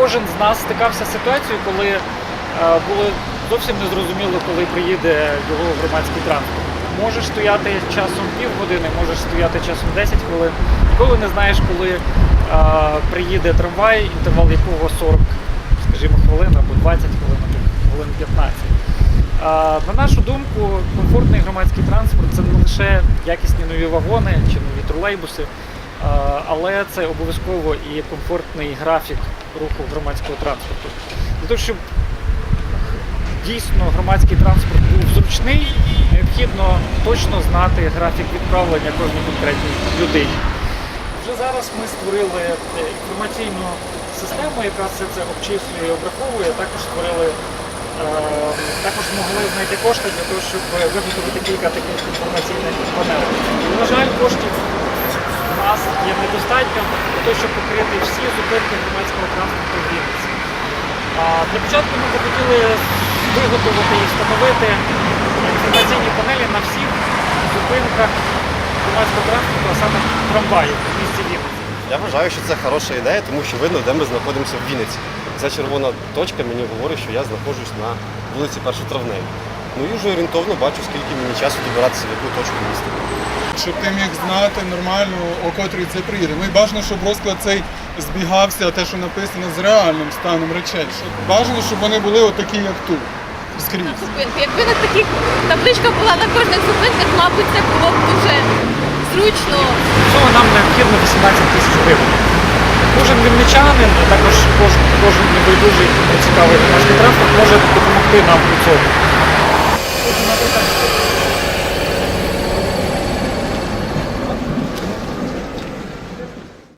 кожен з нас стикався з ситуацією, коли е, було зовсім незрозуміло, коли приїде його громадський транспорт. Можеш стояти часом півгодини, можеш стояти часом 10 хвилин. Ніколи не знаєш, коли е, приїде трамвай, інтервал якого 40, скажімо, хвилин або 20 хвилин, або хвилин 15. А, На нашу думку, комфортний громадський транспорт це не лише якісні нові вагони чи нові тролейбуси, але це обов'язково і комфортний графік руху громадського транспорту. Для того, щоб дійсно громадський транспорт був зручний, необхідно точно знати графік відправлення кожній конкретній людині. Вже зараз ми створили е, інформаційну систему, яка все це обчислює і обраховує. Також створили, е, також змогли знайти кошти для того, щоб виготовити кілька таких інформаційних панелей. На жаль, коштів у нас є недостатньо для того, щоб покрити всі зупинки громадського транспорту в Вінниці. Для початку ми хотіли виготовити і встановити інформаційні панелі на всіх зупинках громадського транспорту, а саме трамваїв в місті Вінниці. Я вважаю, що це хороша ідея, тому що видно, де ми знаходимося в Вінниці. Ця червона точка мені говорить, що я знаходжусь на вулиці Першотравневій. Ну і вже орієнтовно бачу, скільки мені часу добиратися в яку точку міста. Щоб ти міг знати нормально, о котрій це приїде. Ну і бажано, щоб розклад цей збігався, те, що написано з реальним станом речей. Щоб бажано, щоб вони були отакі, як тут. Скрізь. Якби на таких табличка була на кожних зупинках, мабуть, це було б дуже зручно. Цього нам необхідно 18 тисяч гривень. Кожен вінничанин, а також кожен, кожен небайдужий цікавий громадський транспорт може допомогти нам у цьому.